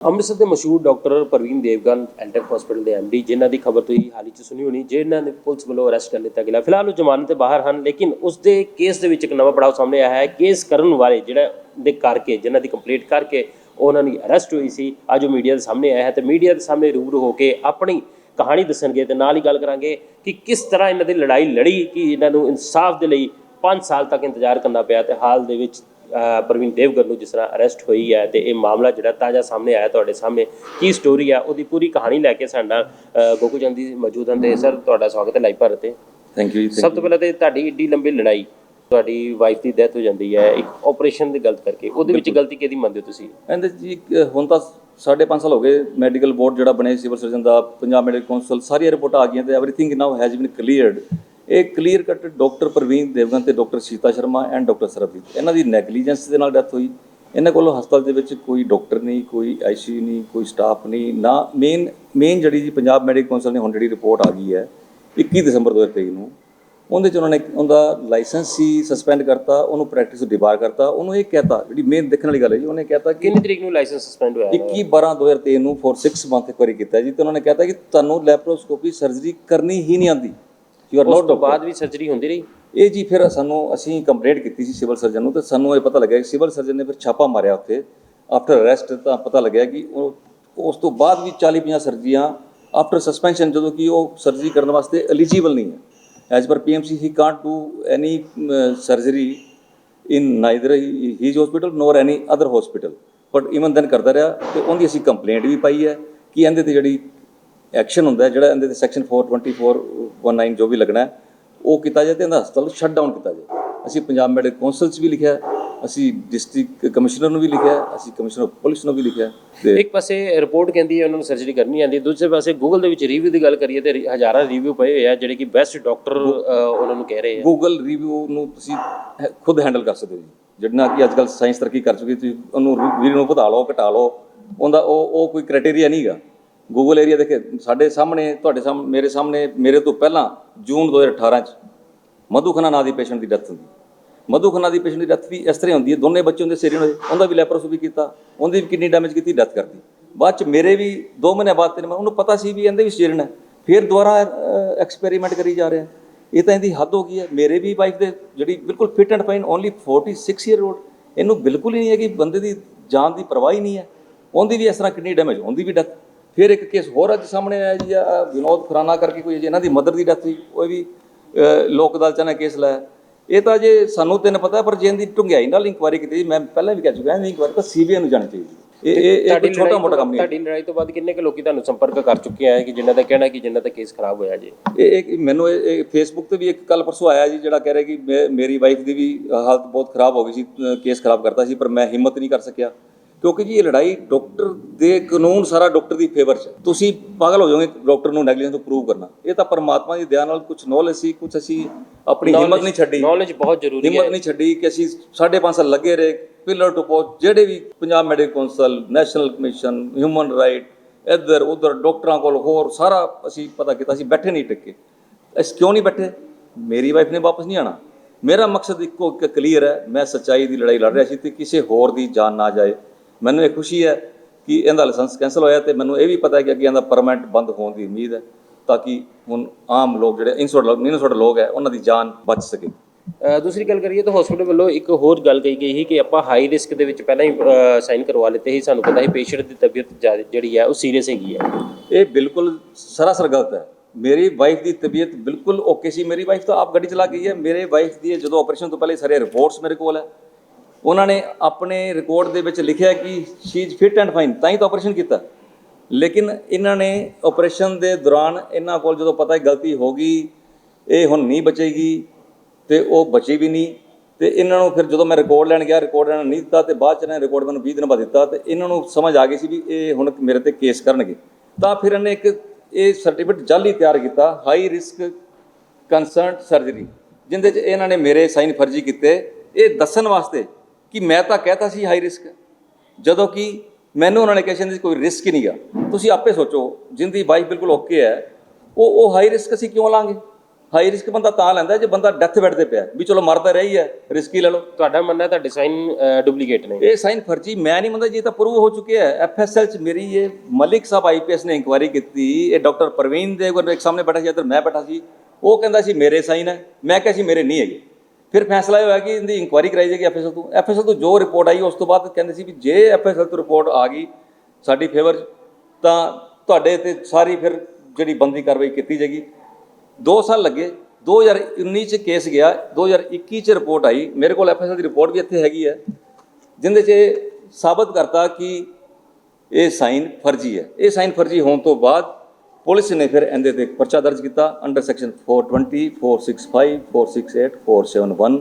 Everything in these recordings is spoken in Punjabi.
ਅੰਮ੍ਰਿਤਸਰ ਦੇ ਮਸ਼ਹੂਰ ਡਾਕਟਰ ਪ੍ਰਵੀਨ ਦੇਵਗਨ ਐਂਟਕ ਹਸਪੀਟਲ ਦੇ ਐਮਡੀ ਜਿਨ੍ਹਾਂ ਦੀ ਖਬਰ ਤੁਸੀਂ ਹਾਲ ਹੀ ਚ ਸੁਣੀ ਹੋਣੀ, ਜਿਨ੍ਹਾਂ ਨੇ ਪੁਲਿਸ ਵੱਲੋਂ ਅਰੈਸਟ ਕਰ ਲਿੱਤਾ ਗਿਆ ਫਿਲਹਾਲ ਉਹ ਜ਼ਮਾਨਤ ਤੇ ਬਾਹਰ ਹਨ, ਲੇਕਿਨ ਉਸ ਦੇ ਕੇਸ ਦੇ ਵਿੱਚ ਇੱਕ ਨਵਾਂ ਪੜਾਅ ਸਾਹਮਣੇ ਆਇਆ ਹੈ। ਕੇਸ ਕਰਨ ਵਾਲੇ ਜਿਹੜਾ ਦੇ ਕਰਕੇ, ਜਿਨ੍ਹਾਂ ਦੀ ਕੰਪਲੀਟ ਕਰਕੇ ਉਹਨਾਂ ਦੀ ਅਰੈਸਟ ਹੋਈ ਸੀ, ਅੱਜ ਉਹ ਮੀਡੀਆ ਦੇ ਸਾਹਮਣੇ ਆਇਆ ਹੈ ਤੇ ਮੀਡੀਆ ਦੇ ਸਾਹਮਣੇ ਰੂਬਰੂ ਹੋ ਕੇ ਆਪਣੀ ਕਹਾਣੀ ਦੱਸਣਗੇ ਤੇ ਨਾਲ ਹੀ ਗੱਲ ਕਰਾਂਗੇ ਕਿ ਕਿਸ ਤਰ੍ਹਾਂ ਇਹਨਾਂ ਦੀ ਲੜਾਈ ਲੜੀ, ਕਿ ਇਹਨਾਂ ਨੂੰ ਇਨਸਾਫ ਦੇ ਲਈ 5 ਸਾਲ ਤੱਕ ਇੰਤਜ਼ਾਰ ਕਰਨਾ ਪਿਆ ਤੇ ਹਾਲ ਦੇ ਵਿੱਚ ਪ੍ਰਵੀਨ ਦੇਵਗਨ ਨੂੰ ਜਿਸ ਤਰ੍ਹਾਂ ਅਰੈਸਟ ਹੋਈ ਹੈ ਤੇ ਇਹ ਮਾਮਲਾ ਜਿਹੜਾ ਤਾਜ਼ਾ ਸਾਹਮਣੇ ਆਇਆ ਤੁਹਾਡੇ ਸਾਹਮਣੇ ਕੀ ਸਟੋਰੀ ਹੈ ਉਹਦੀ ਪੂਰੀ ਕਹਾਣੀ ਲੈ ਕੇ ਸਾਡੇ ਨਾਲ ਗੋਕੂ ਚੰਦ ਜੀ ਮੌਜੂਦ ਹਨ ਤੇ ਸਰ ਤੁਹਾਡਾ ਸਵਾਗਤ ਹੈ ਲਾਈਵ ਭਾਰਤ ਤੇ। ਥੈਂਕ ਯੂ ਜੀ ਸਭ ਤੋਂ ਪਹਿਲਾਂ ਤੇ ਤੁਹਾਡੀ ਏਡੀ ਲੰਬੀ ਲੜਾਈ ਤੁਹਾਡੀ ਵਾਈਫ ਦੀ ਡੈਥ ਹੋ ਜਾਂਦੀ ਹੈ ਇੱਕ ਆਪਰੇਸ਼ਨ ਦੀ ਗਲਤ ਕਰਕੇ ਉਹਦੇ ਵਿੱਚ ਗਲਤੀ ਕਿਹਦੀ ਮੰਨਦੇ ਹੋ ਤੁਸੀਂ? ਇਹਦੇ ਜੀ ਇੱਕ ਹੁਣ ਤਾਂ 5.5 ਸਾਲ ਹੋ ਗਏ ਮੈਡੀਕਲ ਬੋਰਡ ਜਿਹੜਾ ਬਣਿਆ ਸਿਵਲ ਸਰਜਨ ਦਾ ਪੰਜਾਬ ਮੈਡੀਕਲ ਕਾਉਂਸਲ ਸਾਰੀਆਂ ਰਿਪੋਰਟਾਂ ਆ ਗਈਆਂ ਤੇ everything now has been cleared ਇਹ clear cut doctor Parveen Devgan ਤੇ doctor Sita Sharma and doctor Sarabjit. ਇਹਨਾਂ ਦੀ ਨੈਗਲੀਜੈਂਸ ਦੇ ਨਾਲ ਡੈਥ ਹੋਈ। ਇਹਨਾਂ ਕੋਲ ਹਸਪਤਾਲ ਦੇ ਵਿੱਚ ਕੋਈ ਡਾਕਟਰ ਨਹੀਂ ਕੋਈ ਆਈਸੀਯੂ ਨਹੀਂ ਕੋਈ ਸਟਾਫ ਨਹੀਂ ਨਾ ਮੇਨ ਮੇਨ ਜਿਹੜੀ ਜੀ ਪੰਜਾਬ ਮੈਡੀਕਲ ਕਾਉਂਸਲ ਨੇ ਹੁਣ ਜਿਹੜੀ ਰਿਪੋਰਟ ਆ ਗਈ ਹੈ 21 ਦਸੰਬਰ 2023 ਨੂੰ। ਉਹਦੇ ਚ ਉਹਨਾਂ ਨੇ ਉਹਦਾ ਲਾਇਸੈਂਸ ਹੀ ਸਸਪੈਂਡ ਕਰਤਾ ਉਹਨੂੰ ਪ੍ਰੈਕਟਿਸ ਤੋਂ ਡਿਬਾਰ ਕਰਤਾ। ਉਹਨੂੰ ਇਹ ਕਹਿਤਾ ਜਿਹੜੀ ਮੇਨ ਦੇਖਣ ਵਾਲੀ ਗੱਲ ਹੈ ਜੀ ਉਹਨੇ ਕਹਿਤਾ ਕਿ ਕਿੰਨੀ ਤਰੀਕ ਨੂੰ ਲਾਇਸੈਂਸ ਸਸਪੈਂਡ ਹੋਇਆ 21 12 2023 ਨੂੰ ਫੋਰ 6 ਮੰਥ ਇੱਕ ਵਾਰੀ ਕੀਤਾ ਜੀ ਤੇ ਉਹਨਾਂ ਨੇ ਕਹਿਤਾ ਕਿ ਤੁਹਾਨੂੰ ਲੈਪਰੋਸਕੋਪੀ ਸਰਜਰੀ ਕਰਨੀ ਹੀ ਨਹੀਂ ਆਂਦੀ ਯੂ ਆਰ ਉਸ ਨਾਟ ਤੋਂ ਬਾਅਦ ਵੀ ਸਰਜਰੀ ਹੁੰਦੀ ਰਹੀ? ਇਹ ਜੀ ਫਿਰ ਸਾਨੂੰ ਅਸੀਂ ਕੰਪਲੇਂਟ ਕੀਤੀ ਸੀ ਸਿਵਲ ਸਰਜਨ ਨੂੰ ਤੇ ਸਾਨੂੰ ਇਹ ਪਤਾ ਲੱਗਿਆ ਕਿ ਸਿਵਲ ਸਰਜਨ ਨੇ ਫਿਰ ਛਾਪਾ ਮਾਰਿਆ ਉੱਥੇ। ਆਫਟਰ ਅਰੈਸਟ ਤਾਂ ਪਤਾ ਲੱਗਿਆ ਕਿ ਉਹ ਉਸ ਤੋਂ ਬਾਅਦ ਵੀ 40 50 ਸਰਜਰੀਆਂ ਆਫਟਰ ਸਸਪੈਂਸ਼ਨ ਜਦੋਂ ਕਿ ਉਹ ਸਰਜਰੀ ਕਰਨ ਵਾਸਤੇ ਐਲੀਜੀਬਲ ਨਹੀਂ ਹੈ। As per PMC he can't do any surgery in neither his hospital nor any other hospital but even then ਕਰਦਾ ਰਿਹਾ ਤੇ ਉਹਦੀ ਅਸੀਂ ਕੰਪਲੇਂਟ ਵੀ ਪਾਈ ਹੈ ਕਿ ਇਹਦੇ ਤੇ ਜਿਹੜੀ ਐਕਸ਼ਨ ਹੁੰਦਾ ਜਿਹੜਾ ਇਹਦੇ ਤੇ ਸੈਕਸ਼ਨ 42419 ਜੋ ਵੀ ਲੱਗਣਾ ਹੈ ਉਹ ਕੀਤਾ ਜਾਏ ਤੇ ਇਹਦਾ ਹਸਪਤਾਲ ਸ਼ਟ ਡਾਊਨ ਕੀਤਾ ਜਾਏ। ਅਸੀਂ ਪੰਜਾਬ ਮੈਡੀਕਲ ਕਾਉਂਸਲ 'ਚ ਵੀ ਲਿਖਿਆ ਅਸੀਂ ਡਿਸਟ੍ਰਿਕਟ ਕਮਿਸ਼ਨਰ ਨੂੰ ਵੀ ਲਿਖਿਆ ਅਸੀਂ ਕਮਿਸ਼ਨਰ ਪੁਲਿਸ ਨੂੰ ਵੀ ਲਿਖਿਆ ਇੱਕ ਪਾਸੇ ਰਿਪੋਰਟ ਕਹਿੰਦੀ ਹੈ ਉਹਨਾਂ ਨੂੰ ਸਰਜਰੀ ਕਰਨੀ ਆਂਦੀ ਦੂਸਰੇ ਪਾਸੇ ਗੂਗਲ ਦੇ ਵਿੱਚ ਰਿਵਿਊ ਦੀ ਗੱਲ ਕਰੀਏ ਤੇ ਹਜ਼ਾਰਾਂ ਰਿਵਿਊ ਪਏ ਹੋਏ ਆ ਜਿਹੜੇ ਕਿ ਬੈਸਟ ਡਾਕਟਰ ਉਹਨਾਂ ਨੂੰ ਕਹਿ ਰਹੇ ਆ। ਗੂਗਲ ਰਿਵਿਊ ਨੂੰ ਤੁਸੀਂ ਖੁਦ ਹੈਂਡਲ ਕਰ ਸਕਦੇ ਹੋ ਜੀ। ਜਿਹੜਾ ਕਿ ਅੱਜ ਕੱਲ ਸਾਇੰਸ ਤਰੱਕੀ ਕਰ ਚੁੱਕੀ ਤੁਸੀਂ ਉਹਨੂੰ ਰਿਵਿਊ ਨੂੰ ਵਧਾ ਲਓ ਘਟਾ ਲਓ ਉਹਦਾ ਉਹ ਉਹ ਕੋਈ ਕ੍ਰਾਈਟੇਰੀਆ ਨਹੀਂਗਾ ਗੂਗਲ ਏਰੀਆ ਦੇਖੇ, ਸਾਡੇ ਸਾਹਮਣੇ, ਤੁਹਾਡੇ ਸਾਹਮਣੇ ਮੇਰੇ ਸਾਹਮਣੇ, ਮੇਰੇ ਤੋਂ ਪਹਿਲਾਂ ਜੂਨ 2018 ਚ ਮਧੂ ਖੰਨਾ ਨਾਂ ਦੀ ਪੇਸ਼ੈਂਟ ਦੀ ਡੈਥ ਹੁੰਦੀ। ਮਧੂ ਖੰਨਾ ਦੀ ਪੇਸ਼ੈਂਟ ਦੀ ਡੈਥ ਵੀ ਇਸ ਤਰ੍ਹਾਂ ਹੁੰਦੀ ਹੈ, ਦੋਨੇ ਬੱਚੇ ਹੁੰਦੇ ਸੀਰੀਅਨ ਹੋਏ ਉਹਦਾ ਵੀ ਲੈਪਰੋਸਕੋਪੀ ਕੀਤਾ, ਉਹਦੀ ਵੀ ਕਿਡਨੀ ਡੈਮੇਜ ਕੀਤੀ ਡੈਥ ਕਰਦੀ। ਬਾਅਦ ਚ ਮੇਰੇ ਵੀ 2 ਮਹੀਨੇ ਬਾਅਦ ਤਿੰਨ ਮਹੀਨੇ ਉਹਨੂੰ ਪਤਾ ਸੀ ਵੀ ਇਹਦੇ ਵੀ ਸੀਰੀਅਨ ਹੈ, ਫਿਰ ਦੁਬਾਰਾ ਐਕਸਪੈਰੀਮੈਂਟ ਕਰੀ ਜਾ ਰਿਹਾ। ਇਹ ਤਾਂ ਇਹਦੀ ਹੱਦ ਹੋ ਗਈ ਹੈ, ਮੇਰੇ ਵੀ ਵਾਈਫ ਦੇ ਜਿਹੜੀ ਬਿਲਕੁਲ fit and fine only 46 year old ਇਹਨੂੰ ਬਿਲਕੁਲ ਹੀ ਨਹੀਂ ਹੈ ਕਿ ਬੰਦੇ ਦੀ ਜਾਨ ਦੀ ਪਰਵਾਹ ਹੀ ਨਹੀਂ ਹੈ। ਉਹਦੀ ਵੀ ਇਸ ਤਰ੍ਹਾਂ ਕਿਡਨੀ ਡੈਮੇਜ ਉਹਦੀ ਵੀ ਡੈਥ ਫਿਰ ਇੱਕ ਕੇਸ ਹੋਰ ਅੱਜ ਸਾਹਮਣੇ ਆਇਆ ਜੀ ਆਹ ਵਿਨੋਦ ਖੁਰਾਨਾ ਕਰਕੇ ਕੋਈ ਇਹਨਾਂ ਦੀ ਮਦਰ ਦੀ ਡੈਥ ਹੋਈ ਉਹ ਵੀ ਲੋਕ ਅਦਾਲਤ ਨੇ ਕੇਸ ਲਾਇਆ। ਇਹ ਤਾਂ ਜੇ ਸਾਨੂੰ ਤਿੰਨ ਪਤਾ ਪਰ ਜੇ ਇਹਦੀ ਢੁੰਗਿਆਈ ਨਾਲ ਇਨਕੁਆਇਰੀ ਕੀਤੀ ਮੈਂ ਪਹਿਲਾਂ ਵੀ ਕਹਿ ਚੁੱਕਾ ਹਾਂ ਇਨਕੁਆਇਰੀ ਤਾਂ ਸੀਬੀਆਈ ਨੂੰ ਜਾਣੀ ਚਾਹੀਦੀ ਇਹ ਇਹ ਕੋਈ ਛੋਟਾ ਮੋਟਾ ਕੰਮ ਨਹੀਂ। ਤੁਹਾਡੀ ਲੜਾਈ ਤੋਂ ਬਾਅਦ ਕਿੰਨੇ ਕੁ ਲੋਕੀ ਤੁਹਾਨੂੰ ਸੰਪਰਕ ਕਰ ਚੁੱਕੇ ਆ ਕਿ ਜਿਨ੍ਹਾਂ ਦਾ ਕਹਿਣਾ ਕਿ ਜਿਨ੍ਹਾਂ ਦਾ ਕੇਸ ਖਰਾਬ ਹੋਇਆ ਜੀ? ਇਹ ਇੱਕ ਮੈਨੂੰ ਇਹ ਫੇਸਬੁੱਕ ਤੇ ਵੀ ਇੱਕ ਕੱਲ ਪਰਸੋਂ ਆਇਆ ਜੀ ਜਿਹੜਾ ਕਹਿ ਰਿਹਾ ਕਿ ਮੇਰੀ ਵਾਈਫ ਦੀ ਵੀ ਹਾਲਤ ਬਹੁਤ ਖਰਾਬ ਹੋ ਗਈ ਸੀ ਕੇਸ ਖਰਾਬ ਕਰਤਾ ਸੀ ਪਰ ਮੈਂ ਹਿੰਮਤ ਨਹੀਂ ਕਰ ਸਕਿਆ। ਕਿਉਂਕਿ ਜੀ ਇਹ ਲੜਾਈ ਡਾਕਟਰ ਦੇ ਕਾਨੂੰਨ ਸਾਰਾ ਡਾਕਟਰ ਦੀ ਫੇਵਰ 'ਚ। ਤੁਸੀਂ ਪਾਗਲ ਹੋ ਜਾਓਗੇ ਡਾਕਟਰ ਨੂੰ ਨੈਗਲੀਜੈਂਸ ਤੋਂ ਪ੍ਰੂਵ ਕਰਨਾ। ਇਹ ਤਾਂ ਪਰਮਾਤਮਾ ਦੀ ਦਇਆ ਨਾਲ ਕੁਝ ਨੌਲੇਜ ਸੀ ਕੁਝ ਅਸੀਂ ਆਪਣੀ ਹਿੰਮਤ ਨਹੀਂ ਛੱਡੀ। ਨੌਲੇਜ ਬਹੁਤ ਜ਼ਰੂਰੀ ਹੈ। ਹਿੰਮਤ ਨਹੀਂ ਛੱਡੀ ਕਿ ਅਸੀਂ 5.5 ਸਾਲ ਲੱਗੇ ਰਹੇ ਪਿਲਰ ਟੂ ਪੋਸਟ ਜਿਹੜੇ ਵੀ Punjab medical council national commission human right ਇੱਧਰ ਉੱਧਰ ਡਾਕਟਰਾਂ ਕੋਲ ਹੋਰ ਸਾਰਾ ਅਸੀਂ ਪਤਾ ਕੀਤਾ ਅਸੀਂ ਬੈਠੇ ਨਹੀਂ ਟਿੱਕੇ। ਅਸੀਂ ਕਿਉਂ ਨਹੀਂ ਬੈਠੇ? ਮੇਰੀ ਵਾਈਫ ਨੇ ਵਾਪਸ ਨਹੀਂ ਆਣਾ ਮੇਰਾ ਮਕਸਦ ਇੱਕੋ ਕਲੀਅਰ ਹੈ ਮੈਂ ਸੱਚਾਈ ਦੀ ਲੜਾਈ ਲੜ ਰਿਹਾ ਸੀ ਤੇ ਕਿਸੇ ਹੋਰ ਦੀ ਜਾਨ ਨਾ ਜਾਏ। ਮੈਨੂੰ ਇਹ ਖੁਸ਼ੀ ਹੈ ਕਿ ਇਹਦਾ ਲਾਇਸੈਂਸ ਕੈਂਸਲ ਹੋਇਆ ਤੇ ਮੈਨੂੰ ਇਹ ਵੀ ਪਤਾ ਹੈ ਕਿ ਅੱਗੇ ਇਹਦਾ ਪਰਮਨੈਂਟ ਬੰਦ ਹੋਣ ਦੀ ਉਮੀਦ ਹੈ ਤਾਂ ਕਿ ਹੁਣ ਆਮ ਲੋਕ ਜਿਹੜੇ ਇਨਸੋਰਟ ਲੋਕ ਇਨਸੋਰਟ ਲੋਕ ਹੈ ਉਹਨਾਂ ਦੀ ਜਾਨ ਬਚ ਸਕੇ। ਦੂਸਰੀ ਗੱਲ ਕਰੀਏ ਤਾਂ ਹਸਪੀਟਲ ਵੱਲੋਂ ਇੱਕ ਹੋਰ ਗੱਲ ਕਹੀ ਗਈ ਸੀ ਕਿ ਆਪਾਂ ਹਾਈ ਰਿਸਕ ਦੇ ਵਿੱਚ ਪਹਿਲਾਂ ਹੀ ਸਾਈਨ ਕਰਵਾ ਲਿੱਤੇ ਸੀ। ਸਾਨੂੰ ਪਤਾ ਸੀ ਪੇਸ਼ੈਂਟ ਦੀ ਤਬੀਅਤ ਜਿਹੜੀ ਹੈ ਉਹ ਸੀਰੀਅਸ ਹੈਗੀ ਹੈ। ਇਹ ਬਿਲਕੁਲ ਸਰਾਸਰ ਗਲਤ ਹੈ। ਮੇਰੀ ਵਾਈਫ ਦੀ ਤਬੀਅਤ ਬਿਲਕੁਲ ਓਕੇ ਸੀ। ਮੇਰੀ ਵਾਈਫ ਤਾਂ ਆਪ ਗੱਡੀ ਚਲਾ ਗਈ ਹੈ। ਮੇਰੇ ਵਾਈਫ ਦੀ ਜਦੋਂ ਆਪਰੇਸ਼ਨ ਤੋਂ ਪਹਿਲੇ ਸਾਰੇ ਰਿਪੋਰਟਸ ਮੇਰੇ ਕੋਲ ਹੈ। ਉਹਨਾਂ ਨੇ ਆਪਣੇ ਰਿਕਾਰਡ ਦੇ ਵਿੱਚ ਲਿਖਿਆ ਕਿ she is fit and fine ਤਾਂ ਹੀ ਤਾਂ ਆਪਰੇਸ਼ਨ ਕੀਤਾ। ਲੇਕਿਨ ਇਹਨਾਂ ਨੇ ਆਪਰੇਸ਼ਨ ਦੇ ਦੌਰਾਨ ਇਹਨਾਂ ਕੋਲ ਜਦੋਂ ਪਤਾ ਹੈ ਗਲਤੀ ਹੋ ਗਈ, ਇਹ ਹੁਣ ਨਹੀਂ ਬਚੇਗੀ ਤੇ ਉਹ ਬਚੀ ਵੀ ਨਹੀਂ। ਤੇ ਇਹਨਾਂ ਨੂੰ ਫਿਰ ਜਦੋਂ ਮੈਂ ਰਿਕਾਰਡ ਲੈਣ ਗਿਆ ਰਿਕਾਰਡ ਇਹਨਾਂ ਨੇ ਨਹੀਂ ਦਿੱਤਾ ਤੇ ਬਾਅਦ ਚ ਇਹਨਾਂ ਨੇ ਰਿਕਾਰਡ ਮੈਨੂੰ 20 ਦਿਨ ਬਾਅਦ ਦਿੱਤਾ ਤੇ ਇਹਨਾਂ ਨੂੰ ਸਮਝ ਆ ਗਈ ਸੀ ਵੀ ਇਹ ਹੁਣ ਮੇਰੇ ਤੇ ਕੇਸ ਕਰਨਗੇ। ਤਾਂ ਫਿਰ ਇਹਨੇ ਇੱਕ ਇਹ ਸਰਟੀਫਿਕੇਟ ਜਾਲੀ ਤਿਆਰ ਕੀਤਾ ਹਾਈ ਰਿਸਕ ਕੰਸਰਨਡ ਸਰਜਰੀ ਜਿੰਦੇ ਚ ਇਹਨਾਂ ਨੇ ਮੇਰੇ ਸਾਈਨ ਫਰਜ਼ੀ ਕੀਤੇ। ਇਹ ਦੱਸਣ ਵਾਸਤੇ ਕਿ ਮੈਂ ਤਾਂ ਕਹਿਤਾ ਸੀ ਹਾਈ ਰਿਸਕ ਜਦੋਂ ਕਿ ਮੈਨੂੰ ਉਹਨਾਂ ਨੇ ਕਿਹਾ ਸੀ ਕੋਈ ਰਿਸਕ ਹੀ ਨਹੀਂਗਾ ਤੁਸੀਂ ਆਪੇ ਸੋਚੋ ਜਿੰਦੀ ਵਾਈਫ ਬਿਲਕੁਲ ਓਕੇ ਹੈ ਉਹ ਉਹ ਹਾਈ ਰਿਸਕ ਅਸੀਂ ਕਿਉਂ ਲਾਂਗੇ? ਹਾਈ ਰਿਸਕ ਬੰਦਾ ਤਾਂ ਲੈਂਦਾ ਜੇ ਬੰਦਾ ਡੈਥ ਬੈੱਡ ਤੇ ਪਿਆ ਵੀ ਚਲੋ ਮਰਦਾ ਰਹੀ ਹੈ ਰਿਸਕ ਹੀ ਲੈ ਲਓ। ਤੁਹਾਡਾ ਮੰਨਣਾ ਹੈ ਤੁਹਾਡੇ ਸਾਈਨ ਡੁਪਲੀਕੇਟ ਨੇ। ਇਹ ਸਾਈਨ ਫਰਜੀ ਮੈਂ ਨਹੀਂ ਮੰਨਦਾ ਜੀ ਇਹ ਤਾਂ ਪ੍ਰੂਵ ਹੋ ਚੁੱਕਿਆ ਹੈ। ਐਫਐਸਐਲ ਚ ਮੇਰੀ ਇਹ ਮਲਿਕ ਸਾਹਿਬ ਆਈਪੀਐਸ ਨੇ ਇਨਕੁਆਇਰੀ ਕੀਤੀ ਇਹ ਡਾਕਟਰ ਪ੍ਰਵੀਨ ਦੇ ਕੋਲ ਇੱਕ ਸਾਹਮਣੇ ਬੈਠਾ ਸੀ ਇੱਧਰ ਮੈਂ ਬੈਠਾ ਸੀ। ਉਹ ਕਹਿੰਦਾ ਸੀ ਮੇਰੇ ਸਾਈਨ ਹੈ। ਮੈਂ ਕਿਹਾ ਸੀ ਮੇਰੇ ਨਹੀਂ ਹੈਗੇ। ਫਿਰ ਫੈਸਲਾ ਇਹ ਹੋਇਆ ਕਿ ਇਹਦੀ ਇਨਕੁਆਇਰੀ ਕਰਾਈ ਜਾਏਗੀ ਐਫਐਸਐਲ ਤੋਂ। ਐਫਐਸਐਲ ਤੋਂ ਜੋ ਰਿਪੋਰਟ ਆਈ, ਉਸ ਤੋਂ ਬਾਅਦ ਕਹਿੰਦੇ ਸੀ ਵੀ ਜੇ ਐਫਐਸਐਲ ਤੋਂ ਰਿਪੋਰਟ ਆ ਗਈ ਸਾਡੀ ਫੇਵਰ ਤਾਂ ਤੁਹਾਡੇ ਤੇ ਸਾਰੀ ਫਿਰ ਜਿਹੜੀ ਬੰਦੀ ਕਾਰਵਾਈ ਕੀਤੀ ਜਾਏਗੀ। 2 ਸਾਲ ਲੱਗੇ 2019 ਚ ਕੇਸ ਗਿਆ 2021 ਚ ਰਿਪੋਰਟ ਆਈ। ਮੇਰੇ ਕੋਲ ਐਫਐਸਐਲ ਦੀ ਰਿਪੋਰਟ ਵੀ ਇੱਥੇ ਹੈਗੀ ਹੈ, ਜਿੰਦੇ 'ਚ ਸਾਬਤ ਕਰਤਾ ਕਿ ਇਹ ਸਾਈਨ ਫਰਜ਼ੀ ਹੈ। ਇਹ ਸਾਈਨ ਫਰਜ਼ੀ ਹੋਣ ਤੋਂ ਬਾਅਦ ਪੁਲਿਸ ਨੇ ਫਿਰ ਇਹਦੇ ਤੇ ਪਰਚਾ ਦਰਜ ਕੀਤਾ ਅੰਡਰ ਸੈਕਸ਼ਨ 420 465 468 471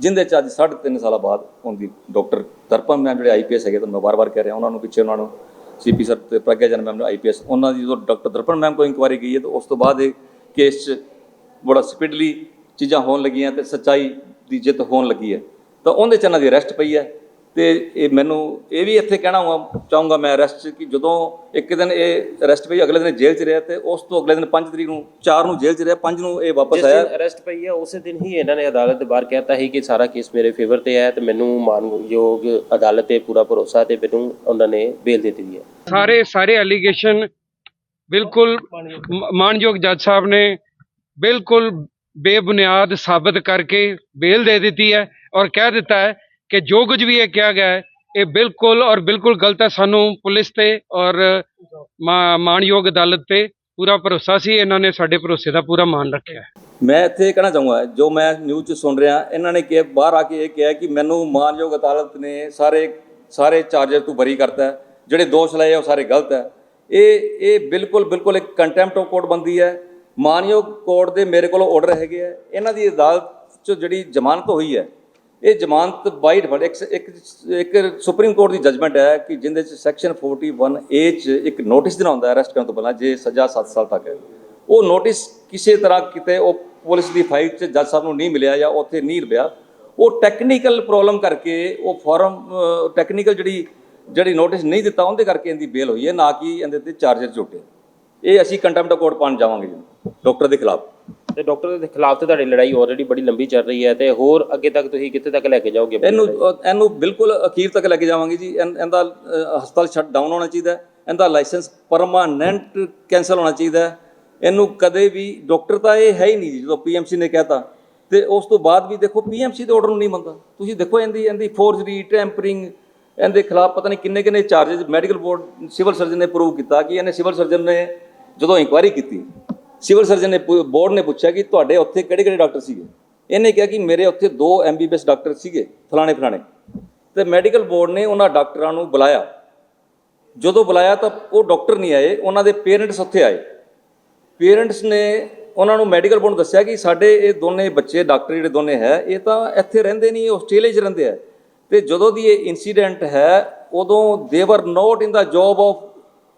ਜਿੰਦੇ 'ਚ ਅੱਜ 3.5 ਸਾਲਾਂ ਬਾਅਦ ਉਹਦੀ ਡਾਕਟਰ ਦਰਪਨ ਮੈਮ ਜਿਹੜੇ ਆਈਪੀਐਸ ਹੈਗੇ, ਤੁਹਾਨੂੰ ਮੈਂ ਵਾਰ-ਵਾਰ ਕਹਿ ਰਿਹਾ, ਉਹਨਾਂ ਨੂੰ ਪਿੱਛੇ ਉਹਨਾਂ ਨੂੰ ਸੀਪੀ ਸਰ ਤੇ ਪ੍ਰਗਿਆ ਜਨ ਮੈਮ ਨੂੰ ਆਈਪੀਐਸ ਉਹਨਾਂ ਦੀ ਜਦੋਂ ਡਾਕਟਰ ਦਰਪਨ ਮੈਮ ਕੋਈ ਇਨਕੁਆਇਰੀ ਗਈ ਹੈ, ਤਾਂ ਉਸ ਤੋਂ ਬਾਅਦ ਇਹ ਕੇਸ 'ਚ ਬੜਾ ਸਪੀਡਲੀ ਚੀਜ਼ਾਂ ਹੋਣ ਲੱਗੀਆਂ ਤੇ ਸੱਚਾਈ ਦੀ ਜਿੱਤ ਹੋਣ ਲੱਗੀ ਹੈ। ਤਾਂ ਉਹਦੇ 'ਚ ਇਹਨਾਂ ਦੀ ਅਰੈਸਟ ਪਈ ਹੈ। ਤੇ ਇਹ ਮੈਨੂੰ ਇਹ ਵੀ ਇੱਥੇ ਕਹਿਣਾ ਚਾਹੂੰਗਾ ਮੈਂ ਅਰੈਸਟ ਕਿ ਜਦੋਂ ਇੱਕ ਦਿਨ ਇਹ ਅਰੈਸਟ ਪਈ ਅਗਲੇ ਦਿਨ ਜੇਲ੍ਹ 'ਚ ਰਿਹਾ ਤੇ ਉਸ ਤੋਂ ਅਗਲੇ ਦਿਨ 5 ਤਰੀਕ ਨੂੰ 4 ਨੂੰ ਜੇਲ੍ਹ 'ਚ ਰਿਹਾ 5 ਨੂੰ ਇਹ ਵਾਪਸ ਜਿਸ ਆਇਆ। ਦਿਨ ਅਰੈਸਟ ਪਈ ਹੈ ਉਸੇ ਦਿਨ ਹੀ ਇਹਨਾਂ ਨੇ ਅਦਾਲਤ ਦੇ ਬਾਹਰ ਕਹਿਤਾ ਸੀ ਕਿ ਸਾਰਾ ਕੇਸ ਮੇਰੇ ਫੇਵਰ ਤੇ ਹੈ ਤੇ ਮੈਨੂੰ ਮਾਨਯੋਗ ਅਦਾਲਤ ਤੇ ਪੂਰਾ ਭਰੋਸਾ ਤੇ ਮੈਨੂੰ ਉਹਨਾਂ ਨੇ ਬੇਲ ਦੇ ਦਿੱਤੀ ਹੈ ਸਾਰੇ ਸਾਰੇ ਐਲੀਗੇਸ਼ਨ ਬਿਲਕੁਲ ਮ- ਮਾਣਯੋਗ ਜੱਜ ਸਾਹਿਬ ਨੇ ਬਿਲਕੁਲ ਬੇਬੁਨਿਆਦ ਸਾਬਤ ਕਰਕੇ ਬੇਲ ਦੇ ਦਿੱਤੀ ਹੈ ਔਰ ਕਹਿ ਦਿੱਤਾ ਹੈ ਕਿ ਜੋ ਕੁਝ ਵੀ ਇਹ ਕਿਹਾ ਗਿਆ ਹੈ, ਇਹ ਬਿਲਕੁਲ ਔਰ ਬਿਲਕੁਲ ਗਲਤ ਹੈ। ਸਾਨੂੰ ਪੁਲਿਸ ਤੇ ਔਰ ਮਾ- ਮਾਣਯੋਗ ਅਦਾਲਤ ਤੇ ਪੂਰਾ ਭਰੋਸਾ ਸੀ। ਇਹਨਾਂ ਨੇ ਸਾਡੇ ਭਰੋਸੇ ਦਾ ਪੂਰਾ ਮਾਣ ਰੱਖਿਆ ਮੈਂ ਇੱਥੇ ਇਹ ਕਹਿਣਾ ਚਾਹੂੰਗਾ, ਜੋ ਮੈਂ ਨਿਊਜ਼ 'ਚ ਸੁਣ ਰਿਹਾ, ਇਹਨਾਂ ਨੇ ਕਿ ਬਾਹਰ ਆ ਕੇ ਇਹ ਕਿਹਾ ਕਿ ਮੈਨੂੰ ਮਾਨਯੋਗ ਅਦਾਲਤ ਨੇ ਸਾਰੇ ਸਾਰੇ ਚਾਰਜਰ ਤੋਂ ਬਰੀ ਕਰਤਾ ਜਿਹੜੇ ਦੋਸ਼ ਲਏ ਉਹ ਸਾਰੇ ਗਲਤ ਹੈ। ਇਹ ਇਹ ਬਿਲਕੁਲ ਬਿਲਕੁਲ ਇੱਕ ਕੰਟੈਂਪਟ ਆਫ ਕੋਰਟ ਬੰਦੀ ਹੈ। ਮਾਨਯੋਗ ਕੋਰਟ ਦੇ ਮੇਰੇ ਕੋਲ ਆਰਡਰ ਹੈਗੇ ਆ ਇਹਨਾਂ ਦੀ ਅਦਾਲਤ 'ਚ ਜਿਹੜੀ ਜ਼ਮਾਨਤ ਹੋਈ ਹੈ ਇਹ ਜ਼ਮਾਨਤ ਬਾਈ ਡਿਫਾਲਟ ਇੱਕ ਇੱਕ ਸੁਪਰੀਮ ਕੋਰਟ ਦੀ ਜਜਮੈਂਟ ਹੈ ਕਿ ਜਿੰਦੇ 'ਚ ਸੈਕਸ਼ਨ 41 ਏ 'ਚ ਇੱਕ ਨੋਟਿਸ ਦੇਣਾ ਹੁੰਦਾ ਅਰੈਸਟ ਕਰਨ ਤੋਂ ਪਹਿਲਾਂ, ਜੇ ਸਜ਼ਾ 7 ਸਾਲ ਤੱਕ ਹੈ। ਉਹ ਨੋਟਿਸ ਕਿਸੇ ਤਰ੍ਹਾਂ ਕਿਤੇ ਉਹ ਪੁਲਿਸ ਦੀ ਫਾਈਲ 'ਚ ਜੱਜ ਸਾਹਿਬ ਨੂੰ ਨਹੀਂ ਮਿਲਿਆ ਜਾਂ ਉੱਥੇ ਨਹੀਂ ਰਿਹਾ ਉਹ ਟੈਕਨੀਕਲ ਪ੍ਰੋਬਲਮ ਕਰਕੇ ਉਹ ਫਾਰਮ ਟੈਕਨੀਕਲ ਜਿਹੜੀ ਜਿਹੜੀ ਨੋਟਿਸ ਨਹੀਂ ਦਿੱਤਾ, ਉਹਦੇ ਕਰਕੇ ਇਹਦੀ ਬੇਲ ਹੋਈ ਹੈ, ਨਾ ਕਿ ਇਹਦੇ ਤੇ ਚਾਰਜਰ ਝੁੱਟੇ ਇਹ ਅਸੀਂ ਕੰਟੈਂਪਟ ਕੋਰਟ ਪਾਉਣ ਜਾਵਾਂਗੇ ਜੀ ਡਾਕਟਰ ਦੇ ਖਿਲਾਫ। ਤੇ ਡਾਕਟਰ ਦੇ ਖਿਲਾਫ ਤੇ ਤੁਹਾਡੀ ਲੜਾਈ ਆਲਰੇਡੀ ਬੜੀ ਲੰਬੀ ਚੱਲ ਰਹੀ ਹੈ ਤੇ ਹੋਰ ਅੱਗੇ ਤੱਕ ਤੁਸੀਂ ਕਿੱਥੇ ਤੱਕ ਲੈ ਕੇ ਜਾਓਗੇ ਆਪਣੀ ਇਹਨੂੰ ਲੜਾਈ? ਅ, ਇਹਨੂੰ ਬਿਲਕੁਲ ਅਖੀਰ ਤੱਕ ਲੈ ਕੇ ਜਾਵਾਂਗੇ ਜੀ ਇਹਨ- ਇਹਦਾ ਅ, ਹਸਪਤਾਲ ਸ਼ਟ ਡਾਊਨ ਹੋਣਾ ਚਾਹੀਦਾ ਹੈ। ਇਹਦਾ ਲਾਇਸੈਂਸ ਪਰਮਾਨੈਂਟ ਕੈਂਸਲ ਹੋਣਾ ਚਾਹੀਦਾ ਹੈ। ਇਹਨੂੰ ਕਦੇ ਵੀ ਡਾਕਟਰ ਤਾਂ ਇਹ ਹੈ ਹੀ ਨਹੀਂ ਜੀ, ਜਦੋਂ ਪੀਐਮਸੀ ਨੇ ਕਹਿਤਾ ਤੇ ਉਸ ਤੋਂ ਬਾਅਦ ਵੀ ਦੇਖੋ ਪੀਐਮਸੀ ਦੇ ਆਰਡਰ ਨੂੰ ਨਹੀਂ ਮੰਨਦਾ ਤੁਸੀਂ ਦੇਖੋ ਇਹਦੀ ਇਹਦੀ ਫੋਰਜਰੀ ਟੈਂਪਰਿੰਗ ਇਹਦੇ ਖਿਲਾਫ ਪਤਾ ਨਹੀਂ ਕਿੰਨੇ ਕਿੰਨੇ charges medical board civil surgeon ਨੇ ਪ੍ਰੂਵ ਕੀਤਾ ਕਿ ਇਹਨੇ ਸਿਵਲ ਸਰਜਨ ਨੇ ਜਦੋਂ ਇਨਕੁਆਇਰੀ ਕੀਤੀ ਸਿਵਲ ਸਰਜਨ ਨੇ ਬੋਰਡ ਨੇ ਪੁੱਛਿਆ ਕਿ ਤੁਹਾਡੇ ਉੱਥੇ ਕਿਹੜੇ ਕਿਹੜੇ ਡਾਕਟਰ ਸੀਗੇ? ਇਹਨੇ ਕਿਹਾ ਕਿ ਮੇਰੇ ਉੱਥੇ ਦੋ ਐਮਬੀਬੀਐਸ ਡਾਕਟਰ ਸੀਗੇ, ਫਲਾਣੇ ਫਲਾਣੇ। ਤੇ ਮੈਡੀਕਲ ਬੋਰਡ ਨੇ ਉਹਨਾਂ ਡਾਕਟਰਾਂ ਨੂੰ ਬੁਲਾਇਆ। ਜਦੋਂ ਬੁਲਾਇਆ ਤਾਂ ਉਹ ਡਾਕਟਰ ਨਹੀਂ ਆਏ, ਉਹਨਾਂ ਦੇ ਪੇਰੈਂਟਸ ਉੱਥੇ ਆਏ। ਪੇਰੈਂਟਸ ਨੇ ਉਹਨਾਂ ਨੂੰ ਮੈਡੀਕਲ ਬੋਰਡ ਨੂੰ ਦੱਸਿਆ ਕਿ ਸਾਡੇ ਇਹ ਦੋਨੇ ਬੱਚੇ, ਡਾਕਟਰ ਜਿਹੜੇ ਦੋਨੇ ਹੈ, ਇਹ ਤਾਂ ਇੱਥੇ ਰਹਿੰਦੇ ਨਹੀਂ ਆਸਟ੍ਰੇਲੀਆ 'ਚ ਰਹਿੰਦੇ ਆ ਤੇ ਜਦੋਂ ਦੀ ਇਹ ਇਨਸੀਡੈਂਟ ਹੈ, ਉਦੋਂ ਦੇ were not in the job of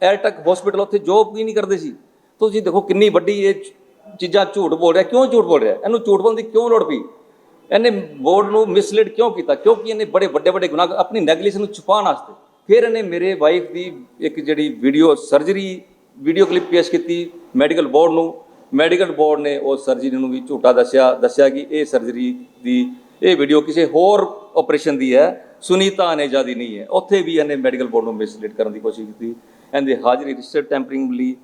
ਐਲਟੈਕ hospital ਉੱਥੇ ਜੌਬ ਕੀ ਨਹੀਂ ਕਰਦੇ ਸੀ। ਤੁਸੀਂ ਦੇਖੋ ਕਿੰਨੀ ਵੱਡੀ ਇਹ ਚੀਜ਼ਾਂ ਝੂਠ ਬੋਲ ਰਿਹਾ। ਕਿਉਂ ਝੂਠ ਬੋਲ ਰਿਹਾ? ਇਹਨੂੰ ਝੂਠ ਬੋਲਣ ਦੀ ਕਿਉਂ ਲੋੜ ਪਈ? ਇਹਨੇ ਬੋਰਡ ਨੂੰ ਮਿਸਲੀਡ ਕਿਉਂ ਕੀਤਾ? ਕਿਉਂਕਿ ਇਹਨੇ ਬੜੇ ਵੱਡੇ ਵੱਡੇ ਗੁਨਾਹ ਆਪਣੀ ਨੈਗਲੀਜੈਂਸ ਨੂੰ ਛੁਪਾਉਣ ਵਾਸਤੇ? ਫਿਰ ਇਹਨੇ ਮੇਰੇ ਵਾਈਫ ਦੀ ਇੱਕ ਜਿਹੜੀ ਵੀਡੀਓ ਸਰਜਰੀ ਵੀਡੀਓ ਕਲਿੱਪ ਪੇਸ਼ ਕੀਤੀ ਮੈਡੀਕਲ ਬੋਰਡ ਨੂੰ। ਮੈਡੀਕਲ ਬੋਰਡ ਨੇ ਉਹ ਸਰਜਰੀ ਨੂੰ ਵੀ ਝੂਠਾ ਦੱਸਿਆ ਦੱਸਿਆ ਕਿ ਇਹ ਸਰਜਰੀ ਦੀ ਇਹ ਵੀਡੀਓ ਕਿਸੇ ਹੋਰ ਆਪਰੇਸ਼ਨ ਦੀ ਹੈ। ਸੁਨੀਤਾ ਅਨੇਜਾ ਦੀ ਨਹੀਂ ਹੈ। ਉੱਥੇ ਵੀ ਇਹਨੇ ਮੈਡੀਕਲ ਬੋਰਡ ਨੂੰ ਮਿਸਲੀਡ ਕਰਨ ਦੀ ਕੋਸ਼ਿਸ਼ ਕੀਤੀ। ਇਹਦੇ ਹਾਜ਼ਰੀ ਰਿਸਰਚ ਟੈਂਪਰਿੰਗਲੀ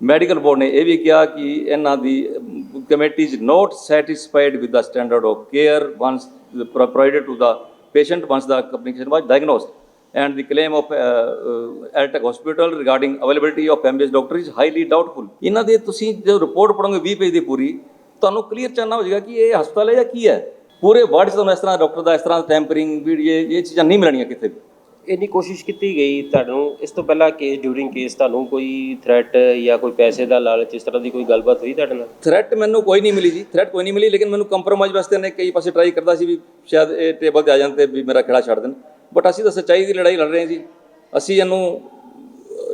ਮੈਡੀਕਲ ਬੋਰਡ ਨੇ ਇਹ ਵੀ ਕਿਹਾ ਕਿ ਇਹਨਾਂ ਦੀ committee is not satisfied with the standard of care was provided to the patient once the complication was diagnosed. And the claim of uh, uh, Altec hospital regarding availability of MBS doctor is highly doubtful. ਇਹਨਾਂ ਦੇ ਤੁਸੀਂ ਜੋ ਰਿਪੋਰਟ ਪੜੋਗੇ 20 ਪੇਜ ਦੀ ਪੂਰੀ ਤੁਹਾਨੂੰ ਕਲੀਅਰ ਚਾਨਣਾ ਹੋ ਜਾਏਗਾ ਕਿ ਇਹ ਹਸਪਤਾਲ ਹੈ ਜਾਂ ਕੀ ਹੈ? ਪੂਰੇ ਵਰਡ 'ਚ ਤੁਹਾਨੂੰ ਇਸ ਤਰ੍ਹਾਂ ਡਾਕਟਰ ਦਾ ਇਸ ਤਰ੍ਹਾਂ ਟੈਂਪਰਿੰਗ ਵੀ ਇਹ ਇਹ ਚੀਜ਼ਾਂ ਨਹੀਂ ਮਿਲਣੀਆਂ ਕਿਤੇ ਵੀ। ਇੰਨੀ ਕੋਸ਼ਿਸ਼ ਕੀਤੀ ਗਈ ਤੁਹਾਨੂੰ? ਇਸ ਤੋਂ ਪਹਿਲਾਂ ਕੇਸ ਡਿਊਰਿੰਗ ਕੇਸ ਤੁਹਾਨੂੰ ਕੋਈ ਥ੍ਰੈਟ ਜਾਂ ਕੋਈ ਪੈਸੇ ਦਾ ਲਾਲਚ ਇਸ ਤਰ੍ਹਾਂ ਦੀ ਕੋਈ ਗੱਲਬਾਤ ਹੋਈ ਤੁਹਾਡੇ ਨਾਲ? ਥ੍ਰੈਟ ਮੈਨੂੰ ਕੋਈ ਨਹੀਂ ਮਿਲੀ ਜੀ। ਥ੍ਰੈਟ ਕੋਈ ਨਹੀਂ ਮਿਲੀ, ਲੇਕਿਨ ਮੈਨੂੰ ਕੰਪਰੋਮਾਈਜ਼ ਵਾਸਤੇ ਨੇ ਕਈ ਪਾਸੇ ਟਰਾਈ ਕਰਦਾ ਸੀ ਵੀ ਸ਼ਾਇਦ ਇਹ ਟੇਬਲ ਤੇ ਆ ਜਾਣ ਤੇ ਵੀ ਮੇਰਾ ਖੜਾ ਛੱਡ ਦੇਣ। ਬਟ ਅਸੀਂ ਤਾਂ ਸੱਚਾਈ ਦੀ ਲੜਾਈ ਲੜ ਰਹੇ ਹਾਂ ਜੀ। ਅਸੀਂ ਇਹਨੂੰ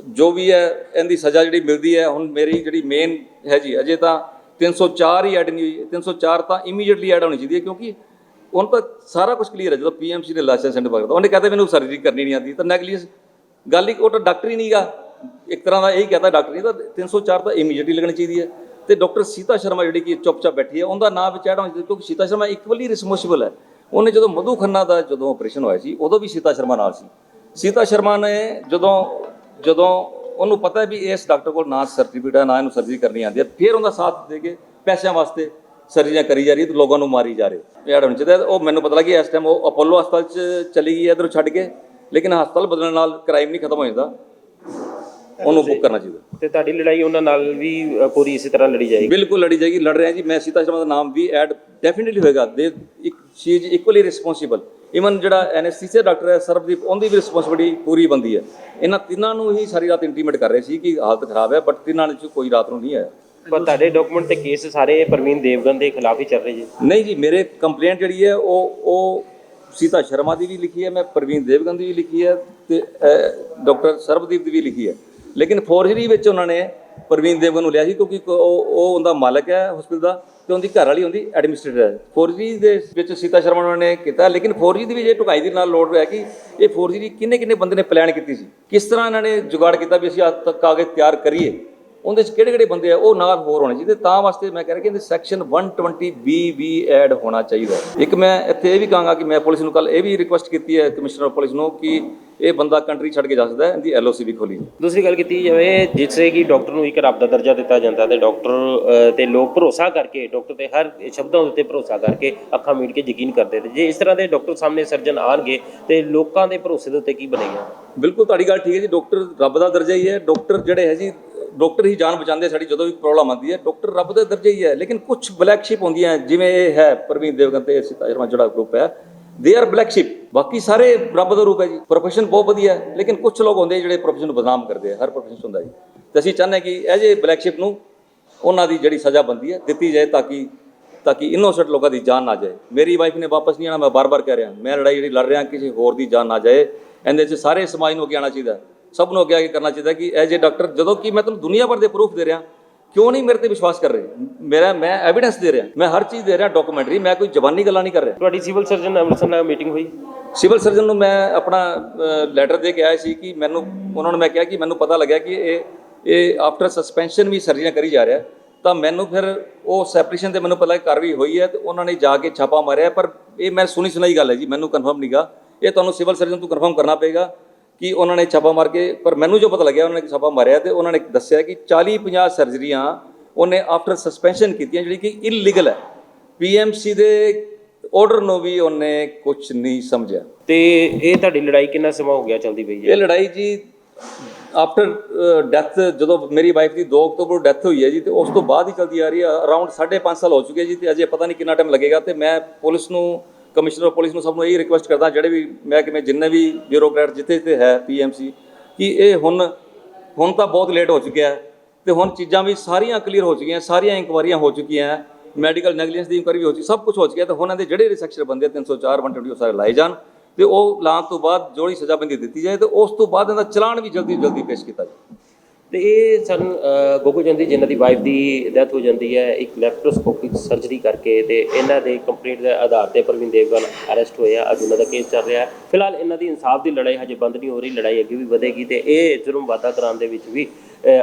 ਜੋ ਵੀ ਹੈ, ਇਹਦੀ ਸਜ਼ਾ ਜਿਹੜੀ ਮਿਲਦੀ ਹੈ, ਹੁਣ ਮੇਰੀ ਜਿਹੜੀ ਮੇਨ ਹੈ ਜੀ ਅਜੇ ਤਾਂ 304 ਹੀ ਐਡ ਨਹੀਂ ਹੋਈ। 304 ਤਾਂ ਇਮੀਡੀਏਟਲੀ ਐਡ ਹੋਣੀ ਚਾਹੀਦੀ ਹੈ, ਕਿਉਂਕਿ ਹੁਣ ਤਾਂ ਸਾਰਾ ਕੁਝ ਕਲੀਅਰ ਹੈ, ਜਦੋਂ ਪੀਐਮਸੀ ਨੇ ਲਾਇਸੈਂਸ ਸੈਂਡ ਕਰਦਾ ਉਹਨੇ ਕਹਤਾ ਮੈਨੂੰ ਸਰਜਰੀ ਕਰਨੀ ਨਹੀਂ ਆਉਂਦੀ, ਤਾਂ ਨੈਗਲੀਜੈਂਸ ਗੱਲ ਹੀ, ਉਹ ਤਾਂ ਡਾਕਟਰ ਹੀ ਨਹੀਂਗਾ। ਇੱਕ ਤਰ੍ਹਾਂ ਦਾ ਇਹੀ ਕਹਤਾ ਡਾਕਟਰ ਨਹੀਂ ਤਾਂ 304 ਤਾਂ ਇਮੀਡੀਏਟਲੀ ਲੱਗਣੀ ਚਾਹੀਦੀ ਹੈ। ਤੇ ਡਾਕਟਰ ਸੀਤਾ ਸ਼ਰਮਾ ਜਿਹੜੀ ਕਿ ਚੁੱਪਚਾਪ ਬੈਠੀ ਹੈ, ਉਹਦਾ ਨਾਮ ਵਿੱਚ ਐਡ ਹੋਣਾ ਚਾਹੀਦਾ ਕਿਉਂਕਿ ਸੀਤਾ ਸ਼ਰਮਾ ਇਕੁਅਲੀ ਰਿਸਪੌਂਸਿਬਲ ਹੈ। ਉਹਨੇ ਜਦੋਂ ਮਧੂ ਖੰਨਾ ਦਾ ਜਦੋਂ ਆਪਰੇਸ਼ਨ ਹੋਇਆ ਸੀ, ਉਦੋਂ ਵੀ ਸੀਤਾ ਸ਼ਰਮਾ ਨਾਲ ਸੀ। ਸੀਤਾ ਸ਼ਰਮਾ ਨੇ ਜਦੋਂ ਜਦੋਂ ਉਹਨੂੰ ਪਤਾ ਵੀ ਇਸ ਡਾਕਟਰ ਕੋਲ ਨਾ ਸਰਟੀਫਿਕੇਟ ਹੈ, ਨਾ ਇਹਨੂੰ ਸਰਜਰੀ ਕਰਨੀ ਆਉਂਦੀ ਹੈ, ਫਿਰ ਉਹਦਾ ਸਾਥ ਦੇ ਕੇ ਪੈਸਿਆਂ ਵਾਸਤੇ ਸਰਜਰੀਆਂ ਕਰੀ ਜਾ ਰਹੀ ਤੇ ਲੋਕਾਂ ਨੂੰ ਮਾਰੀ ਜਾ ਰਹੇ ਐਡ ਹੋਣਾ ਚਾਹੀਦਾ ਉਹ ਮੈਨੂੰ ਪਤਾ ਲੱਗੀ ਇਸ ਟਾਈਮ ਉਹ ਅਪੋਲੋ ਹਸਪਤਾਲ 'ਚ ਚਲੀ ਗਈ ਹੈ ਇੱਧਰੋਂ ਛੱਡ ਕੇ। ਲੇਕਿਨ ਹਸਪਤਾਲ ਬਦਲਣ ਨਾਲ ਕ੍ਰਾਈਮ ਨਹੀਂ ਖਤਮ ਹੋ ਜਾਂਦਾ। ਉਹਨੂੰ ਬੁੱਕ ਕਰਨਾ ਚਾਹੀਦਾ। ਤੇ ਤੁਹਾਡੀ ਲੜਾਈ ਉਹਨਾਂ ਨਾਲ ਵੀ ਅ, ਪੂਰੀ ਇਸੇ ਤਰ੍ਹਾਂ ਲੜੀ ਜਾਏਗੀ? ਬਿਲਕੁਲ ਲੜੀ ਜਾਏਗੀ ਲੜ ਰਹੇ ਹਾਂ ਜੀ। ਮੈਂ ਸੀਤਾ ਸ਼ਰਮਾ ਦਾ ਨਾਮ ਵੀ ਐਡ ਡੈਫੀਨਿਟਲੀ ਹੋਏਗਾ। ਦੇ ਇੱਕ ਇਜ਼ ਇਕੁਅਲੀ ਰਿਸਪੌਂਸਿਬਲ ਇਵਨ ਜਿਹੜਾ ਐਨਐਸਥੀਸੀਆ ਡਾਕਟਰ ਹੈ ਸਰਬਦੀਪ ਉਹਦੀ ਵੀ ਰਿਸਪੌਂਸਿਬਿਲਟੀ ਪੂਰੀ ਬੰਦੀ ਹੈ। ਇਹਨਾਂ ਤਿੰਨਾਂ ਨੂੰ ਹੀ ਸਾਰੀ ਰਾਤ ਇੰਟੀਮੇਟ ਕਰ ਰਹੇ ਸੀ ਕਿ ਹਾਲਤ ਖਰਾਬ ਹੈ ਬਟ ਤਿੰਨਾਂ ਨੇ 'ਚੋਂ ਕੋਈ ਰਾਤ ਨੂੰ ਨਹੀਂ ਆਇਆ। ਪਰ ਤੁਹਾਡੇ ਡਾਕੂਮੈਂਟ ਤੇ ਕੇਸ ਸਾਰੇ ਪ੍ਰਵੀਨ ਦੇਵਗਨ ਦੇ ਖਿਲਾਫ ਹੀ ਚੱਲ ਰਹੇ ਜੀ। ਨਹੀਂ ਜੀ, ਮੇਰੇ ਕੰਪਲੇਂਟ ਜਿਹੜੀ ਹੈ, ਉਹ ਉਹ ਸੀਤਾ ਸ਼ਰਮਾ ਦੀ ਵੀ ਲਿਖੀ ਹੈ, ਮੈਂ ਪ੍ਰਵੀਨ ਦੇਵਗਨ ਦੀ ਵੀ ਲਿਖੀ ਹੈ ਤੇ ਡਾਕਟਰ ਸਰਬਦੀਪ ਦੀ ਵੀ ਲਿਖੀ ਹੈ। ਲੇਕਿਨ ਫੋਰਜਰੀ ਵਿੱਚ ਉਹਨਾਂ ਨੇ ਪ੍ਰਵੀਨ ਦੇਵਗਨ ਨੂੰ ਲਿਆ ਸੀ ਕਿਉਂਕਿ ਉਹ ਉਹ ਉਹਦਾ ਮਾਲਕ ਹੈ ਹਸਪੀਟਲ ਦਾ ਤੇ ਉਹਦੀ ਘਰ ਵਾਲੀ ਉਹਦੀ ਐਡਮਿਨਿਸਟ੍ਰੇਟਰ ਹੈ। ਫੋਰਜਰੀ ਦੇ ਵਿੱਚ ਸੀਤਾ ਸ਼ਰਮਾ ਉਹਨਾਂ ਨੇ ਕੀਤਾ, ਲੇਕਿਨ ਫੋਰਜਰੀ ਦੀ ਵੀ ਜੇ ਟੁਕਾਈ ਦੇ ਨਾਲ ਲੋੜ ਹੈ ਕਿ ਇਹ ਫੋਰਜਰੀ ਕਿੰਨੇ ਕਿੰਨੇ ਬੰਦੇ ਨੇ ਪਲਾਨ ਕੀਤੀ ਸੀ? ਕਿਸ ਤਰ੍ਹਾਂ ਇਹਨਾਂ ਨੇ ਜੁਗਾੜ ਕੀਤਾ ਵੀ ਅਸੀਂ ਅੱਜ ਤੱਕ ਕਾਗਜ਼ ਤਿਆਰ ਕਰੀਏ? ਉਹਦੇ ਚ ਕਿਹੜੇ ਕਿਹੜੇ ਬੰਦੇ ਆ ਉਹ ਨਾਲ ਹੋਰ ਹੋਣੇ ਚਾਹੀਦੇ। ਤਾਂ ਵਾਸਤੇ ਮੈਂ ਕਹਿ ਰਿਹਾ ਕਿ ਇਹਦੇ ਸੈਕਸ਼ਨ 120 ਬੀ ਵੀ ਐਡ ਹੋਣਾ ਚਾਹੀਦਾ। ਇੱਕ ਮੈਂ ਇੱਥੇ ਇਹ ਵੀ ਕਹਾਂਗਾ ਕਿ ਮੈਂ ਪੁਲਿਸ ਨੂੰ ਕੱਲ ਇਹ ਵੀ ਰਿਕੁਐਸਟ ਕੀਤੀ ਹੈ ਕਮਿਸ਼ਨਰ ਆਫ ਪੁਲਿਸ ਨੂੰ ਕਿ ਇਹ ਬੰਦਾ ਕੰਟਰੀ ਛੱਡ ਕੇ ਜਾ ਸਕਦਾ ਹੈ ਇਹਦੀ ਐਲਓਸੀ ਵੀ ਖੋਲੀ ਦੂਸਰੀ ਗੱਲ ਕੀਤੀ ਜਾਵੇ ਜਿਸੇ ਕਿ ਡਾਕਟਰ ਨੂੰ ਇੱਕ ਰੱਬ ਦਾ ਦਰਜਾ ਦਿੱਤਾ ਜਾਂਦਾ ਤੇ ਡਾਕਟਰ ਤੇ ਲੋਕ ਭਰੋਸਾ ਕਰਕੇ ਡਾਕਟਰ ਤੇ ਹਰ ਸ਼ਬਦਾਂ ਉੱਤੇ ਭਰੋਸਾ ਕਰਕੇ ਅੱਖਾਂ ਮੀਟ ਕੇ ਯਕੀਨ ਕਰਦੇ ਤੇ ਜੇ ਇਸ ਤਰ੍ਹਾਂ ਦੇ ਡਾਕਟਰ ਸਾਹਮਣੇ ਸਰਜਨ ਆਣਗੇ ਤੇ ਲੋਕਾਂ ਦੇ ਭਰੋਸੇ ਦੇ ਉੱਤੇ ਕੀ ਬਣੇਗਾ? ਬਿਲਕੁਲ ਤੁਹਾਡੀ ਗੱਲ ਠੀਕ ਹੈ ਜੀ। ਡਾਕਟਰ ਰੱਬ ਦਾ ਦਰਜਾ ਹੀ ਹੈ। ਡਾਕਟਰ ਜਿਹੜੇ ਹੈ ਜੀ ਡਾਕਟਰ ਹੀ ਜਾਨ ਬਚਾਉਂਦੇ ਸਾਡੀ ਜਦੋਂ ਵੀ ਪ੍ਰੋਬਲਮ ਆਉਂਦੀ ਹੈ, ਡਾਕਟਰ ਰੱਬ ਦੇ ਦਰਜੇ ਹੀ ਹੈ, ਲੇਕਿਨ ਕੁਝ ਬਲੈਕ ਸ਼ਿਪ ਹੁੰਦੀਆਂ ਜਿਵੇਂ ਇਹ ਹੈ, ਪਰਵੀਨ ਦੇਵਗਨ ਤੇ ਸੀਤਾ ਸ਼ਰਮਾ ਜਿਹੜਾ ਗਰੁੱਪ ਹੈ ਦੇ ਆਰ ਬਲੈਕ ਸ਼ਿਪ ਬਾਕੀ ਸਾਰੇ ਰੱਬ ਦਾ ਰੂਪ ਹੈ ਜੀ ਪ੍ਰੋਫੈਸ਼ਨ ਬਹੁਤ ਵਧੀਆ ਹੈ, ਲੇਕਿਨ ਕੁਝ ਲੋਕ ਹੁੰਦੇ ਜਿਹੜੇ ਪ੍ਰੋਫੈਸ਼ਨ ਨੂੰ ਬਦਨਾਮ ਕਰਦੇ ਆ, ਹਰ ਪ੍ਰੋਫੈਸ਼ਨ ਹੁੰਦਾ ਜੀ। ਤੇ ਅਸੀਂ ਚਾਹੁੰਦੇ ਹਾਂ ਕਿ ਇਹ ਜੇ ਬਲੈਕ ਸ਼ਿਪ ਨੂੰ ਉਹਨਾਂ ਦੀ ਜਿਹੜੀ ਸਜ਼ਾ ਬੰਦੀ ਹੈ, ਦਿੱਤੀ ਜਾਏ ਤਾਂ ਕਿ ਤਾਂ ਕਿ ਇਨੋਸੈਂਟ ਲੋਕਾਂ ਦੀ ਜਾਨ ਨਾ ਜਾਏ। ਮੇਰੀ ਵਾਈਫ ਨੇ ਵਾਪਸ ਨਹੀਂ ਆਣਾ ਮੈਂ ਬਾਰ-ਬਾਰ ਕਹਿ ਰਿਹਾ। ਮੈਂ ਲੜਾਈ ਜਿਹੜੀ ਲੜ ਰਿਹਾ, ਕਿਸੇ ਹੋਰ ਦੀ ਜਾਨ ਨਾ ਜਾਏ। ਇਹਦੇ 'ਚ ਸਾਰੇ ਸਮਾਜ ਨੂੰ ਅੱਗੇ ਆਉਣਾ ਚਾਹੀਦਾ। ਸਭ ਨੂੰ ਅੱਗੇ ਆ ਕੇ ਕਰਨਾ ਚਾਹੀਦਾ ਕਿ ਐਜ ਏ ਡਾਕਟਰ ਜਦੋਂ ਕਿ ਮੈਂ ਤੁਹਾਨੂੰ ਦੁਨੀਆ ਭਰ ਦੇ ਪ੍ਰੂਫ ਦੇ ਰਿਹਾ ਕਿਉਂ ਨਹੀਂ ਮੇਰੇ ਤੇ ਵਿਸ਼ਵਾਸ ਕਰ ਰਹੇ? ਮੇਰਾ ਮੈਂ ਐਵੀਡੈਂਸ ਦੇ ਰਿਹਾ ਮੈਂ ਹਰ ਚੀਜ਼ ਦੇ ਰਿਹਾ ਡਾਕੂਮੈਂਟਰੀ ਮੈਂ ਕੋਈ ਜ਼ਬਾਨੀ ਗੱਲਾਂ ਨਹੀਂ ਕਰ ਰਿਹਾ। ਤੁਹਾਡੀ ਸਿਵਲ ਸਰਜਨ ਅੰਮ੍ਰਿਤਸਰ ਨਾਲ ਮੀਟਿੰਗ ਹੋਈ? ਸਿਵਲ ਸਰਜਨ ਨੂੰ ਮੈਂ ਆਪਣਾ ਲੈਟਰ ਦੇ ਕੇ ਆਇਆ ਸੀ ਕਿ ਮੈਨੂੰ ਉਹਨਾਂ ਨੂੰ ਮੈਂ ਕਿਹਾ ਕਿ ਮੈਨੂੰ ਪਤਾ ਲੱਗਿਆ ਕਿ ਇਹ ਇਹ ਆਫਟਰ ਸਸਪੈਂਸ਼ਨ ਵੀ ਸਰਜਰੀਆਂ ਕਰੀ ਜਾ ਰਿਹਾ ਤਾਂ ਮੈਨੂੰ ਫਿਰ ਉਹ ਸੈਪਰੇਸ਼ਨ ਤੇ ਮੈਨੂੰ ਪਤਾ ਕਿ ਕਾਰਵਾਈ ਹੋਈ ਹੈ ਤੇ ਉਹਨਾਂ ਨੇ ਜਾ ਕੇ ਛਾਪਾ ਮਾਰਿਆ ਪਰ ਇਹ ਮੈਂ ਸੁਣੀ ਸੁਣਾਈ ਗੱਲ ਹੈ ਜੀ ਮੈਨੂੰ ਕਨਫਰਮ ਨਹੀਂਗਾ ਇਹ ਤੁਹਾਨੂੰ ਸਿਵਲ ਸਰਜਨ ਤੋਂ ਕਨਫਰਮ ਕਰਨਾ ਪਏਗਾ। ਕਿ ਉਹਨਾਂ ਨੇ ਛਾਪਾ ਮਾਰ ਕੇ ਪਰ ਮੈਨੂੰ ਜੋ ਪਤਾ ਲੱਗਿਆ ਉਹਨਾਂ ਨੇ ਛਾਪਾ ਮਾਰਿਆ ਤੇ ਉਹਨਾਂ ਨੇ ਦੱਸਿਆ ਕਿ 40 50 ਸਰਜਰੀਆਂ ਉਹਨੇ ਆਫਟਰ ਸਸਪੈਂਸ਼ਨ ਕੀਤੀਆਂ ਜਿਹੜੀ ਕਿ ਇਲੀਗਲ ਹੈ। ਪੀਐਮਸੀ ਦੇ ਆਰਡਰ ਨੂੰ ਵੀ ਉਹਨੇ ਕੁਝ ਨਹੀਂ ਸਮਝਿਆ। ਤੇ ਇਹ ਤੁਹਾਡੀ ਲੜਾਈ ਕਿੰਨਾ ਸਮਾਂ ਹੋ ਗਿਆ ਚੱਲਦੀ ਪਈ ਹੈ? ਇਹ ਲੜਾਈ ਜੀ ਆਫਟਰ ਡੈਥ ਜਦੋਂ ਮੇਰੀ ਵਾਈਫ ਦੀ 2 ਅਕਤੂਬਰ ਨੂੰ ਡੈਥ ਹੋਈ ਹੈ ਜੀ ਤੇ ਉਸ ਤੋਂ ਬਾਅਦ ਹੀ ਚੱਲਦੀ ਆ ਰਹੀ ਹੈ ਅਰਾਊਂਡ 5.5 ਸਾਲ ਹੋ ਚੁੱਕੇ ਜੀ ਤੇ ਅਜੇ ਪਤਾ ਨਹੀਂ ਕਿੰਨਾ ਟਾਈਮ ਲੱਗੇਗਾ ਤੇ ਮੈਂ ਪੁਲਿਸ ਨੂੰ ਕਮਿਸ਼ਨਰ ਆਫ ਪੁਲਿਸ ਨੂੰ ਸਭ ਨੂੰ ਇਹ ਰਿਕੁਐਸਟ ਕਰਦਾ, ਜਿਹੜੇ ਵੀ ਮਹਿਕਮੇ ਜਿੰਨੇ ਵੀ ਬਿਊਰੋਕਰੈਟ ਜਿੱਥੇ ਜਿੱਥੇ ਹੈ ਪੀਐਮਸੀ ਕਿ ਇਹ ਹੁਣ ਹੁਣ ਤਾਂ ਬਹੁਤ ਲੇਟ ਹੋ ਚੁੱਕਿਆ ਹੈ ਤੇ ਹੁਣ ਚੀਜ਼ਾਂ ਵੀ ਸਾਰੀਆਂ ਕਲੀਅਰ ਹੋ ਚੁੱਕੀਆਂ, ਸਾਰੀਆਂ ਇਨਕੁਆਰੀਆਂ ਹੋ ਚੁੱਕੀਆਂ ਮੈਡੀਕਲ ਨੈਗਲੀਜੈਂਸ ਦੀ ਇਨਕੁਆਰੀ ਵੀ ਹੋ ਚੁੱਕੀ, ਸਭ ਕੁਝ ਹੋ ਚੁੱਕਿਆ ਤੇ ਹੁਣ ਇਹਦੇ ਜਿਹੜੇ ਰਿਸੈਕਸ਼ਨ ਬੰਦੇ 304 120 ਉਹ ਸਾਰੇ ਲਾਏ ਜਾਣ ਤੇ ਉਹ ਲਾਉਣ ਤੋਂ ਬਾਅਦ ਜੋੜੀ ਸਜ਼ਾ ਬੰਦੀ ਦਿੱਤੀ ਜਾਏ ਤੇ ਉਸ ਤੋਂ ਬਾਅਦ ਇਹਦਾ ਚਲਾਨ ਵੀ ਜਲਦੀ ਜਲਦੀ ਪੇਸ਼ ਕੀਤਾ ਜਾਏ ਤੇ ਇਹ ਸਨ ਅ, ਗੋਗੋ ਚੰਦੀ ਜਿਨ੍ਹਾਂ ਦੀ ਵਾਈਫ ਦੀ ਡੈਥ ਹੋ ਜਾਂਦੀ ਹੈ ਇੱਕ ਲੈਪਰੋਸਕੋਪਿਕ ਸਰਜਰੀ ਕਰਕੇ ਤੇ ਇਹਨਾਂ ਦੇ ਕੰਪਲੀਟ ਦੇ ਆਧਾਰ ਤੇ ਪ੍ਰਵੀਨ ਦੇਵਗਨ ਅਰੈਸਟ ਹੋਇਆ ਅੱਜ ਉਹਨਾਂ ਦਾ ਕੇਸ ਚੱਲ ਰਿਹਾ ਹੈ। ਫਿਲਹਾਲ ਇਹਨਾਂ ਦੀ ਇਨਸਾਫ ਦੀ ਲੜਾਈ ਹਜੇ ਬੰਦ ਨਹੀਂ ਹੋ ਰਹੀ ਲੜਾਈ ਅੱਗੇ ਵੀ ਵਧੇਗੀ ਤੇ ਇਹ ਜੁਰਮ ਵਾਧਾ ਕਰਾਉਣ ਦੇ ਵਿੱਚ ਵੀ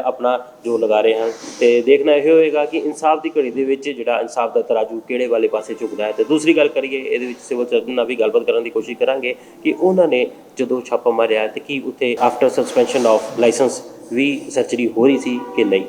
ਆਪਣਾ ਜੋਰ ਲਗਾ ਰਹੇ ਹਨ। ਤੇ ਦੇਖਣਾ ਇਹ ਹੋਏਗਾ ਕਿ ਇਨਸਾਫ ਦੀ ਘੜੀ ਦੇ ਵਿੱਚ ਜਿਹੜਾ ਇਨਸਾਫ ਦਾ ਤਰਾਜੂ ਕਿਹੜੇ ਵਾਲੇ ਪਾਸੇ ਝੁਕਦਾ ਹੈ। ਤੇ ਦੂਸਰੀ ਗੱਲ ਕਰੀਏ ਇਹਦੇ ਵਿੱਚ ਸਿਵਲ ਸਰਜਨ ਨਾਲ ਵੀ ਗੱਲਬਾਤ ਕਰਨ ਦੀ ਕੋਸ਼ਿਸ਼ ਕਰਾਂਗੇ ਕਿ ਉਹਨਾਂ ਨੇ ਜਦੋਂ ਛਾਪਾ ਮਾਰਿਆ ਤੇ ਕੀ ਉੱਥੇ ਆਫਟਰ ਸਸਪੈਂਸ਼ਨ ਆਫ ਲਾਇਸੈਂਸ ਵੀ ਸਰਜਰੀ ਹੋ ਰਹੀ ਸੀ ਕਿ ਨਹੀਂ।